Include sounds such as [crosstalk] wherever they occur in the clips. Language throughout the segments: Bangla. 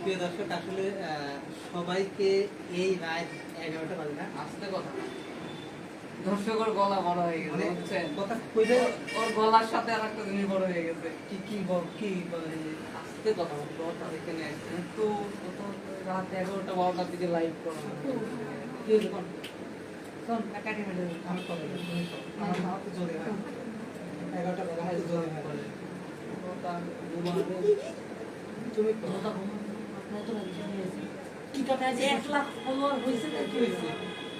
প্রিয় দর্শক আসলে সবাইকে এই রাত এগারোটা বাজে না আসতে কথা। দর্শকের গলা বড় হয়ে গেছে মানে বুঝছেন? কথা কইলে ওর গলার সাথে আর একটা জিনিস বড় হয়ে গেছে। কি কি বল কি আসতে কথা ওটা এখানে কিন্তু তো রাত এগারোটা বারোটার দিকে লাইভ করা কথা। এগারোটা আমার তো জোরে হয়। তুমি কথা বলো। কি কথা আছে এক লাখ ফলোয়ার হয়েছে না কি হয়েছে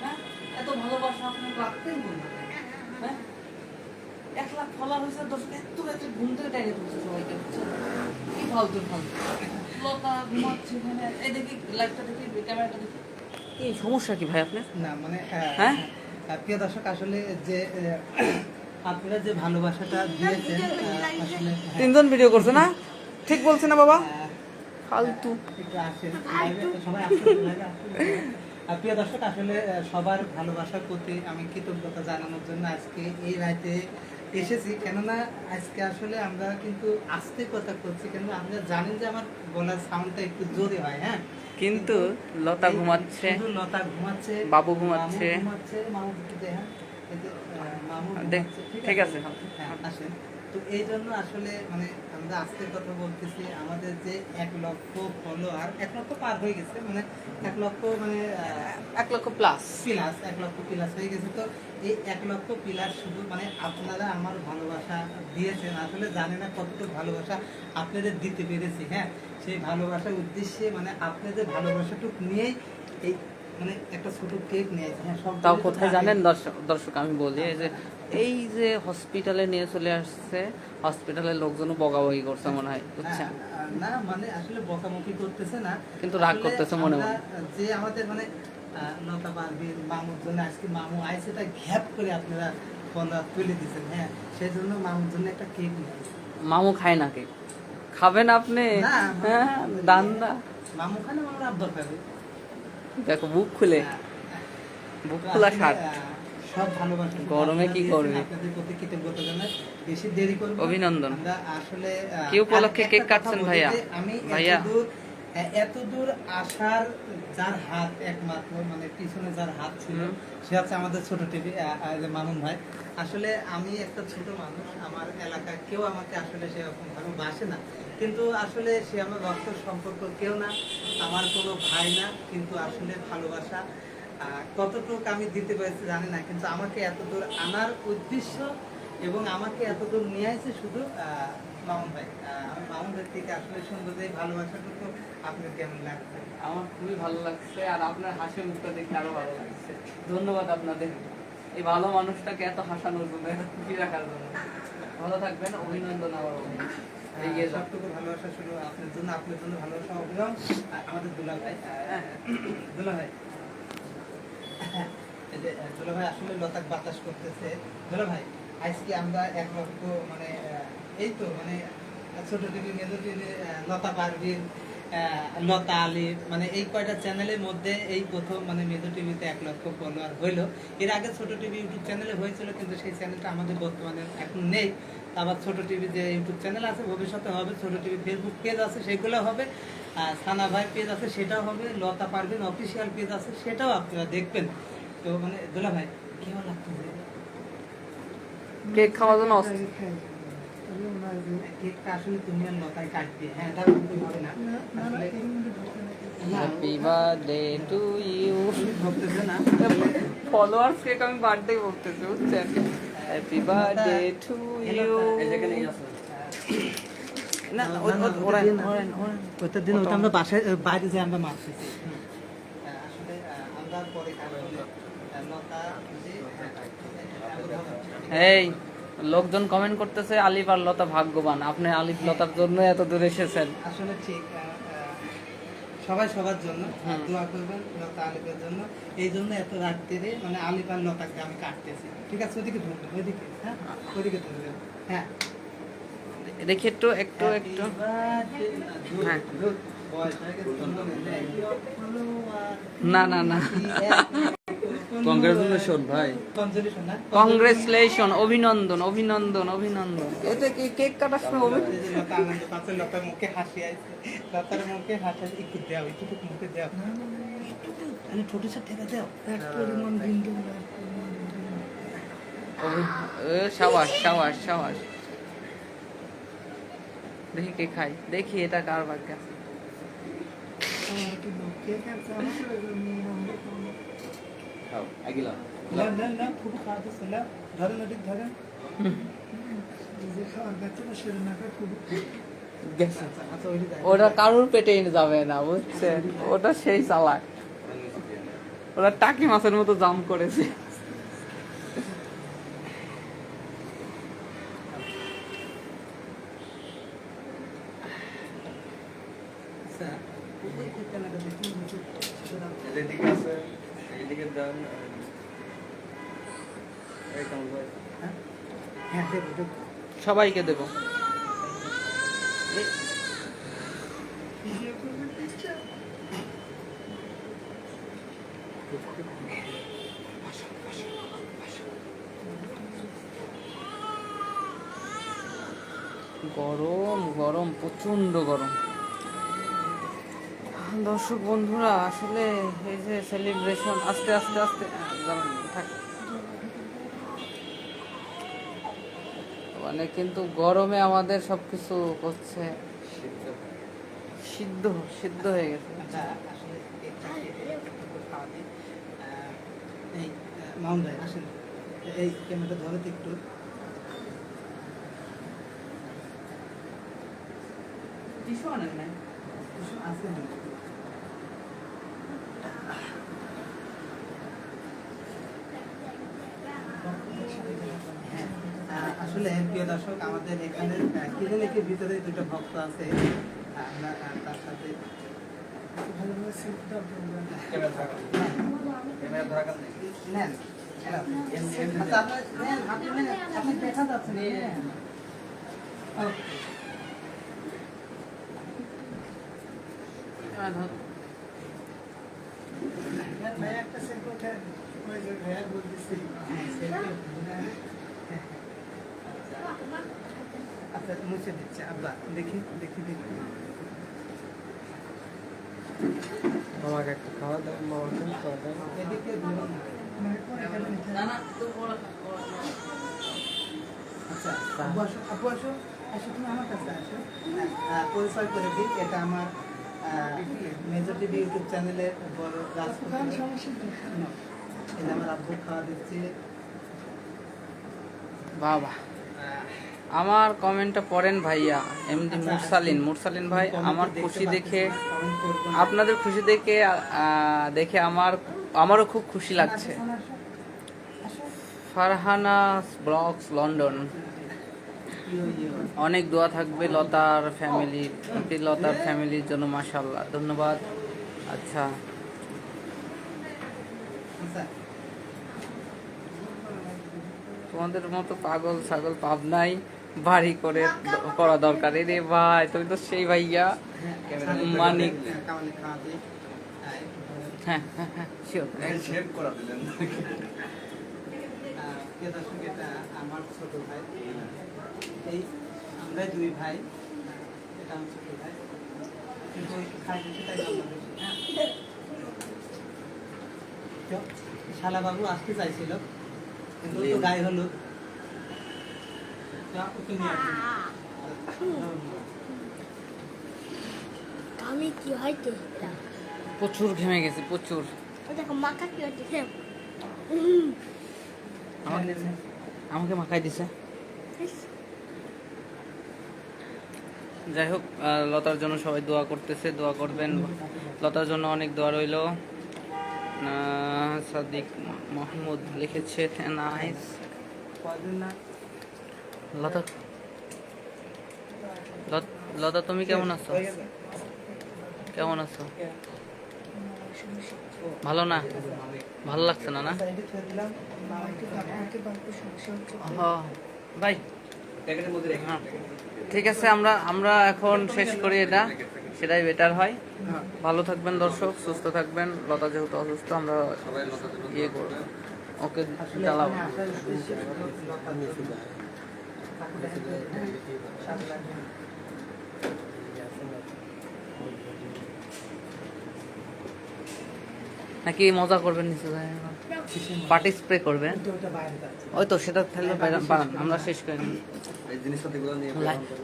হ্যাঁ এত ভালোবাসা আপনি রাখতেন কোন হ্যাঁ এক লাখ ফলোয়ার হয়েছে দর্শক এত রাতে ঘুম থেকে টাইনে তুলছে সবাইকে কি ফালতু ফালতু লতা ঘুমাচ্ছে এখানে এই দেখি লাইটটা দেখি ক্যামেরাটা দেখি এই সমস্যা কি ভাই আপনার না মানে হ্যাঁ? প্রিয় দর্শক আসলে যে আপনারা যে ভালোবাসাটা দিয়েছেন আসলে হ্যাঁ, তিনজন ভিডিও করছে না ঠিক বলছে না বাবা আহ, ফালতু। প্রিয় দর্শক আসলে সবার ভালোবাসার প্রতি আমি কৃতজ্ঞতা জানানোর জন্য আজকে এই রাতে এসেছি। কেননা আজকে আসলে আমরা কিন্তু আস্তে কথা করছি কেন আমরা জানেন যে আমার গলার সাউন্ডটা একটু জোরে হয় হ্যাঁ? কিন্তু লতা ঘুমাচ্ছে লতা ঘুমাচ্ছে বাবু ঘুমাচ্ছে। মামু দেখেন। মামু ঠিক আছে। হ্যাঁ। আসেন। তো এই জন্য আসলে মানে আমরা আজকে কথা বলতেছি আমাদের যে এক লক্ষ ফলোয়ার এক লক্ষ পার হয়ে গেছে মানে এক লক্ষ মানে এক লক্ষ প্লাস প্লাস এক লক্ষ প্লাস হয়ে গেছে। তো এই এক লক্ষ প্লাস শুধু মানে আপনারা আমার ভালোবাসা দিয়েছেন আসলে জানি না কতটুকু ভালোবাসা আপনাদের দিতে পেরেছি হ্যাঁ? সেই ভালোবাসার উদ্দেশ্যে মানে আপনাদের ভালোবাসাটুকু নিয়েই এই মানে একটা ছোট কেক নিয়েছি হ্যাঁ? সব তাও কোথায় জানেন দর্শক দর্শক আমি বলি এই যে এই যে হসপিটালে নিয়ে চলে আসছে হসপিটালের লোকজনও বগাবগি করছে মনে হয় বুঝছেন? হ্যাঁ, না মানে আসলে বকাবকি করতেছে না। কিন্তু রাগ করতেছে মনে আমরা মনে। যে আমাদের মানে আহ, লতা পারবির মামুর জন্য আজকে মামু আইসে তাই ঘ্যাপ করে আপনারা ফলো তুলে দিচ্ছেন হ্যাঁ। সেই জন্য মামুর জন্য একটা কেক নিয়ে মামু খায় না কেক খাবেন আপনি? হ্যাঁ দান্দা। মামু খানে মামুর আব্বা খাবে। দেখো বুক খুলে। বুক খোলা শার্ট সব ভালোবাসা গরমে কি করবে? আপনাদের প্রতি কৃতজ্ঞতা জানাই বেশি দেরি করব অভিনন্দন। আমরা আসলে কি উপলক্ষে কেক কাটছেন ভাইয়া? আমি ভাইয়া? এত দূর আসার যার হাত একমাত্র মানে পিছনে যার হাত ছিল সে হচ্ছে আমাদের ছোট টিভি মামুন ভাই আসলে আমি একটা ছোট মানুষ আমার এলাকায় কেউ আমাকে আসলে সেরকম ভাবে বাসে না কিন্তু আসলে সে আমার রক্ত সম্পর্ক কেউ না আমার কোনো ভাই না কিন্তু আসলে ভালোবাসা কতটুকু আমি দিতে পেরেছি জানি না কিন্তু আমাকে এতদূর আনার উদ্দেশ্য এবং আমাকে এতদূর নিয়ে আসছে শুধু মামুন ভাই। আমি মামুন ভাই থেকে আসলে সুন্দর যে ভালোবাসাটুকু আপনার কেমন লাগছে। আমার খুবই ভালো লাগছে আর আপনার হাসি মুখটা দেখে আরও ভালো লাগছে। ধন্যবাদ আপনাদের। এই ভালো মানুষটাকে এত হাসানোর জন্য এত খুশি রাখার জন্য? ভালো থাকবেন অভিনন্দন আবার এগিয়ে সবটুকু ভালোবাসা শুরু আপনার জন্য আপনার জন্য ভালোবাসা আর আমাদের দুলা ভাই আহ, দুলা ভাই। লতাক বাতাস করতেছে। ভাই আমরা এক লক্ষ মানে এই তো মানে লতা লতা আলী মানে এই কয়টা চ্যানেলের মধ্যে এই প্রথম মানে টিভিতে এক এর আগে ছোট টিভি ইউটিউব চ্যানেলে হয়েছিল, কিন্তু সেই চ্যানেলটা আমাদের বর্তমানে এখন নেই। আবার ছোট টিভি যে ইউটিউব চ্যানেল আছে, ভবিষ্যতে হবে, ছোট টিভি ফেসবুক পেজ আছে, সেগুলো হবে। সানা ভাই পেজ আছে সেটাও হবে লতা পারবেন অফিসিয়াল পেজ আছে সেটাও আপনারা দেখবেন। তো মানে দোলা ভাই কেমন লাগতেছে কেক খাওয়ার জন্য কেকটা আসলে তুমি আর লতায় কাটবে। হ্যাঁ এটা হবে না। হ্যাপি বার্থডে টু ইউ তুমি না ফলোয়ার্স কেক আমি বার্থডে করতেছি বুঝছেন? হ্যাপি বার্থডে টু ইউ না ও- ও- দিন ওটা আমরা বাসায় বাইরে যে আমরা মাছ এই লোকজন কমেন্ট করতেছে আলিফ আর লতা ভাগ্যবান। আপনি আলিফ লতার জন্য এত দূরে এসেছেন। আসলে ঠিক সবাই সবার জন্য। দোয়া করবেন লতা আলিফের জন্য। এই জন্য এত রাত্রে মানে আলিফ আর লতাকে আমি কাটতেছি। ঠিক আছে ওদিকে ধরবেন ওইদিকে হ্যাঁ? ওইদিকে ধরবেন হ্যাঁ। দেখি একটু একটু একটু। হ্যাঁ। না না না। কংগ্রেচুলেশন ভাই। কংগ্রেচুলেশন অভিনন্দন অভিনন্দন অভিনন্দন। এটা কি কেক কাটার সময় লতার মুখে হাসি আইছে লতার মুখে হাসি আইছে, একটু দাও একটু মুখে দাও আমি ছোট ছোট ঠেকা দাও এ, সাবাস সাবাস সাবাস। দেখি কে খাই। দেখি এটা কার ভাগ্য আছে। ওটা কারোর পেটে যাবে না বুঝছেন? ওটা সেই চালাক। ওরা টাকি মাছের মতো জাম করেছে। এদিকে আছে এদিকে এই কাম ভাই হ্যাঁ? দেবো দেবো। সবাইকে দেবো। গরম গরম প্রচণ্ড গরম। দর্শক বন্ধুরা আসলে এই যে সেলিব্রেশন আস্তে আস্তে আস্তে আহ, মানে কিন্তু গরমে আমাদের সবকিছু হচ্ছে সিদ্ধ। সিদ্ধ হয়ে গেছে। আচ্ছা এই ক্যামেরাটা ধরো একটু। আসলে প্রিয় দর্শক আমাদের এখানে ক্লিনিকের ভিতরে দুটো ভক্ত আছে। তার সাথে ক্যামেরা থাকা ক্যামেরা থাকা নেই নেন আচ্ছা, আপনার- নেন, আপনি নেন, আপনি দেখা যাচ্ছে না, নেন। ও, ভাইয়া একটা selfie ওঠেন। ওই যে ভাইয়া বলতেছি। হ্যাঁ, selfie ওঠেন। হ্যাঁ, আচ্ছা মুছে দিচ্ছে আব্বা দেখি দেখি দেখি আমাকে একটা খাওয়া দাও মামাকে খাওয়া দাও এদিকে আচ্ছা আব্বু আসো আব্বু আসো আসো তুমি আমার কাছে আসো। হ্যাঁ, পরিচয় করে দিই এটা আমার মেজর টিভি ইউটিউব বড় এটা আমার আব্বু খাওয়া দিচ্ছে বাবা আমার কমেন্টটা পড়েন ভাইয়া এমডি আচ্ছা, মুরসালিন মুরসালিন ভাই আমার খুশি দেখে। আপনাদের খুশি দেখে দেখে আমার আমারও খুব খুশি লাগছে। Farhana blogs London. অনেক দোয়া থাকবে লতার ফ্যামিলির লতার ফ্যামিলির জন্য মাশাল্লাহ ধন্যবাদ। আচ্ছা। তোমাদের মতো পাগল ছাগল পাবনাই বাড়ি করে করা দরকার। রে ভাই তুমি তো সেই ভাইয়া। মানিক। হ্যাঁ। হ্যাঁ, হ্যাঁ আমার ছোট ভাই। এই আমরাই দুই ভাই। এটা আমার ছোট ভাই। কিন্তু খাই বেশি তাই হ্যাঁ। শালাবাবু আসতে চাইছিল কিন্তু তো গায়ে। আমি কি হইতে প্রচুর ঘেমে গেছে প্রচুর। ও দেখো মাকা কি হইতেছে আমাকে আমাকে মাখাই দিছে। যাই হোক লতার জন্য সবাই দোয়া করতেছে দোয়া করবেন। লতার জন্য অনেক দোয়া রইল। সাদিক মাহমুদ লিখেছে নাইস লতা লতা তুমি কেমন আছো? কেমন আছো? ভালো না? ভালো লাগছে না না? ভাই হ্যাঁ। ঠিক আছে আমরা আমরা এখন শেষ করি এটা সেটাই বেটার হয় ভালো থাকবেন দর্শক সুস্থ থাকবেন লতা যেহেতু অসুস্থ আমরা ইয়ে করব ওকে চালাব সাত লাগবে না। নাকি মজা করবেন নিচে পার্টি স্প্রে করবেন? কিন্তু ওটা বাইরে যাচ্ছে। ওই তো সেটা তাহলে আমরা শেষ করে নিই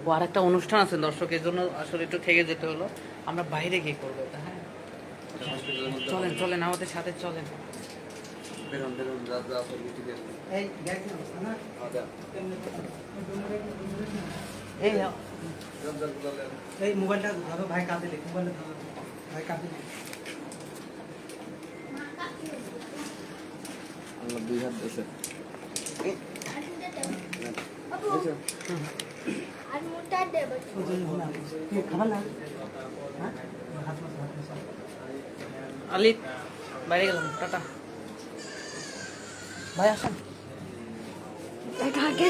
ও আর একটা অনুষ্ঠান আছে দর্শক এর জন্য আসলে একটু থেকে যেতে হলো। আমরা বাইরে গিয়ে করব এটা হ্যাঁ? চলেন চলেন আমাদের সাথে চলেন। এই মোবাইলটা ধরো ভাই কাঁদে মোবাইলটা ভাই কাঁদে লেখ আল্লাহ দুই হাত হ্যাঁ মাস আলি বাইরে গেলাম টাটা। ভাই আসেন। কাকে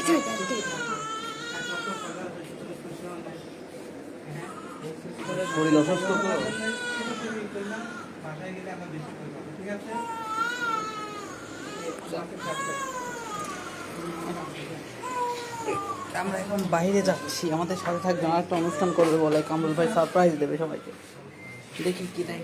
শরীর অসুস্থ তো? বাসায় গেলে আমরা বেশি করব ঠিক আছে? আমরা এখন বাইরে যাচ্ছি। আমাদের সাথে থাকবে আর একটা অনুষ্ঠান করবে বলে কামরুল ভাই সারপ্রাইজ দেবে সবাইকে। দেখি কি দেয়।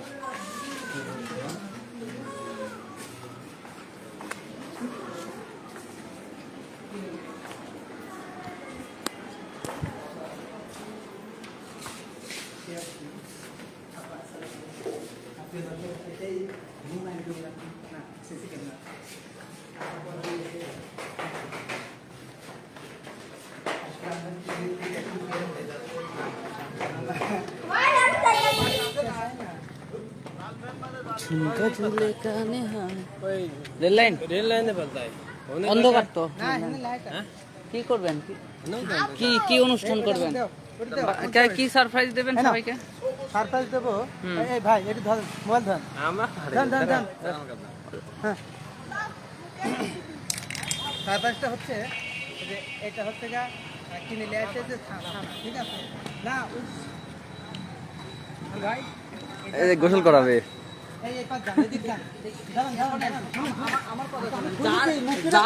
ঝুমকা ঝুলে কানে হায় রেল লাইন রেল লাইনে বলতে অন্ধকার তো। কি করবেন? কি- কি অনুষ্ঠান করবেন? কি সারপ্রাইজ দেবেন হ্যাঁ সবাইকে? সারপ্রাইজ দেবো? এই ভাই এটি ধর মোবাইল ধর। আমার ধর ধর ধর। হ্যাঁ। সারপ্রাইজটা হচ্ছে যে এটা হচ্ছে আহ, কিনে নিয়ে আসে যে ঠিক আছে? না ভাই এই যে গোসল করাবে। যে যা-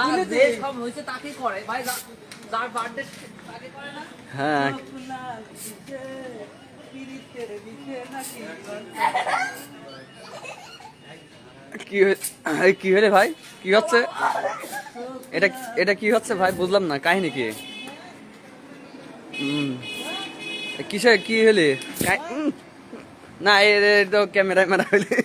হ্যাঁ। কি কি হলে ভাই? কি হচ্ছে? এটা এটা কি হচ্ছে ভাই? বুঝলাম না, কাহিনী কি? কিসে কি হলে না, এ তো ক্যামেরায় মারা হইলে।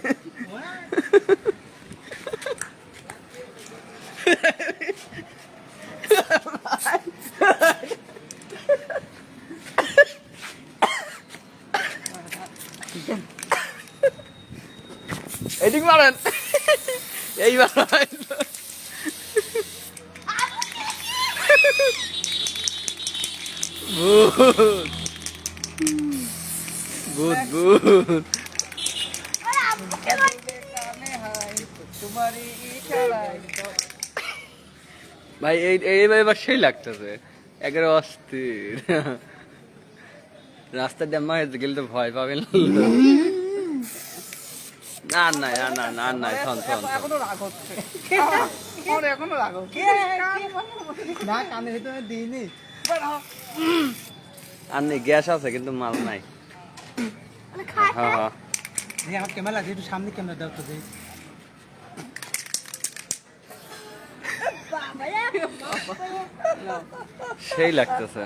এদিক মারেন। এইবার। ভূত ভূত ভূত ভাই, এই এইবার সেই লাগতেছে। একেবারে অস্থির। রাস্তা দিয়ে আমার গেলে তো ভয় পাবেন না না না না না না থন থন থন। এখনও রাগ হচ্ছে। [laughs] আমার এখনও রাগ হচ্ছে। না কানে ভিতরে দিইনি। আর নেই গ্যাস আছে কিন্তু মাল নাই। হ্যাঁ হ্যাঁ আমার ক্যামেরা একটু সামনে ক্যামেরা দাও তো দেই সেই লাগতেছে।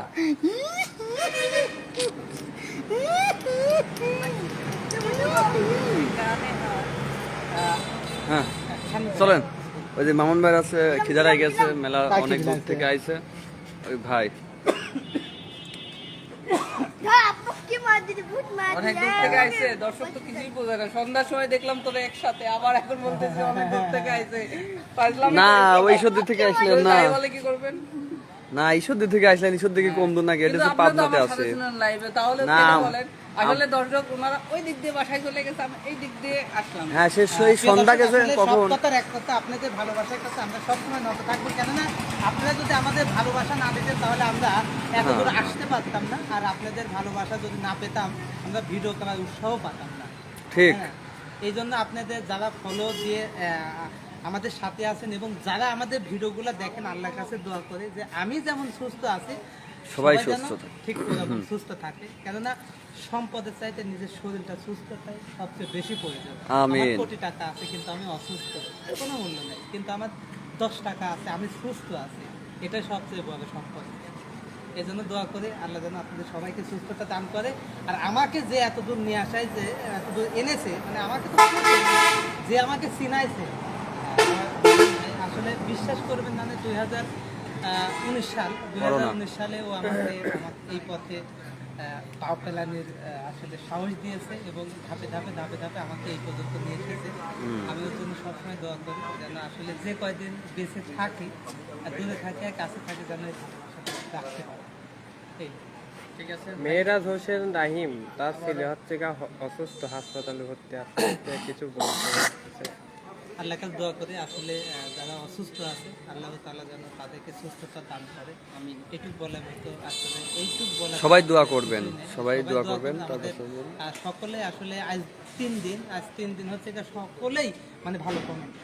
[laughs] হ্যাঁ। চলেন। ওই যে মামুন ভাই আছে খিদারাই গেছে মেলা অনেক দূর থেকে আইছে। ওই ভাই। কি মার দিদি ভূত মার অনেক দূর থেকে আইছে। দর্শক তো কিছুই বোঝে না। সন্ধ্যার সময় দেখলাম তোরা একসাথে। আবার এখন বলতেছে অনেক দূর থেকে আইছে। না ওই থেকে আসলেন না। বলে কি করবেন? না ঈশ্বর থেকে আসলেন ঈশ্বর দিকে কম দূর নাকি এটা তো পাবনাতে আছে। না। কেন বলেন আসলে দর্শক ওনারা ওই দিক দিয়ে বাসায় চলে গেছে আমি এই দিক দিয়ে আসলাম। হ্যাঁ সে সেই সন্ধ্যা গেছে কখন কথার এক কথা আপনাদের ভালোবাসার কাছে আমরা সবসময় নত থাকব কেননা আপনারা যদি আমাদের ভালোবাসা না দিতেন তাহলে আমরা এত হ্যাঁ। দূর আসতে পারতাম না আর আপনাদের ভালোবাসা যদি না পেতাম আমরা ভিডিও করার উৎসাহ পাতাম না। ঠিক। হ্যাঁ, এই জন্য আপনাদের যারা ফলো দিয়ে আমাদের সাথে আছেন এবং যারা আমাদের ভিডিও ভিডিওগুলো দেখেন আল্লাহর কাছে দোয়া করে যে আমি যেমন সুস্থ আছি সবাই সুস্থ ঠিক সুস্থ থাকে। কেননা সম্পদের চাইতে নিজের শরীরটা সুস্থতাই সবচেয়ে বেশি প্রয়োজন। আমার কোটি টাকা আছে কিন্তু আমি অসুস্থ। কোনো মূল্য নেই। কিন্তু আমার দশ টাকা আছে আমি সুস্থ আছি। এটাই সবচেয়ে বড় সম্পদ। এই জন্য দোয়া করে আল্লাহ যেন আপনাদের সবাইকে সুস্থতা দান করে। আর আমাকে যে এত দূর নিয়ে আসায় যে এত দূর এনেছে মানে আমাকে তো যে আমাকে চিনাইছে। আসলে বিশ্বাস করবেন না দুই হাজার উনিশ সাল দুই হাজার উনিশ সালে ও আমাকে এই পথে পাও ফেলানির আসলে সাহস দিয়েছে এবং ধাপে ধাপে ধাপে ধাপে আমাকে এই পর্যন্ত নিয়ে এসেছে। আমি ওর জন্য সবসময় দোয়া করি যেন আসলে যে কয়দিন বেঁচে থাকি আর দূরে থাকি আর কাছে থাকি যেন এই রাখতে পারে এই। ঠিক আছে। মেহরাজ হোসেন রাহিম তার ছেলে হচ্ছে গা অসুস্থ হাসপাতালে ভর্তি আছে। [coughs] কিছু বলতে। আল্লাহ কাছে দোয়া করে আসলে যারা অসুস্থ আছে আল্লাহ তাআলা যেন তাদেরকে সুস্থতা দান করে। আমি এটুক বলার মতো আসলে এইটুক বলা সবাই দোয়া করবেন, সবাই দোয়া করবেন। আহ, সকলে আসলে আজ তিন দিন আজ তিন দিন হচ্ছে এটা সকলেই মানে ভালো কমেন্ট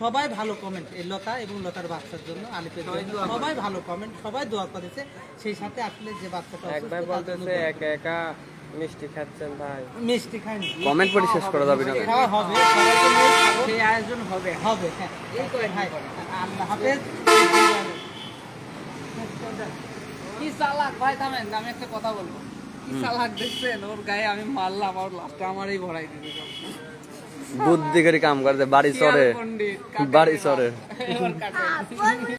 সবাই ভালো কমেন্ট এই লতা এবং লতার বাচ্চার জন্য আলিপের জন্য। সবাই ভালো কমেন্ট সবাই দোয়া করেছে। সেই সাথে আসলে যে বাচ্চাটা এক অসুস্থ ভাই বলতেছে একা একা মিষ্টি খাচ্ছেন ভাই। মিষ্টি কমেন্ট শেষ করা যাবে না খাওয়া হবে নিয়ে খাব। সেই আয়োজন হবে হবে হ্যাঁ এই করে ভাই আল্লাহ হাফেজ। কি চালাক ভাই থামেন আমি একটা কথা বলব। কি চালাক দেখছেন? ওর গায়ে আমি মারলাম আর লাস্টে আমারই ভরাই দিতে বুদ্ধি করে কাম করতে বাড়ি চড়ে বাড়ি চড়ে আপন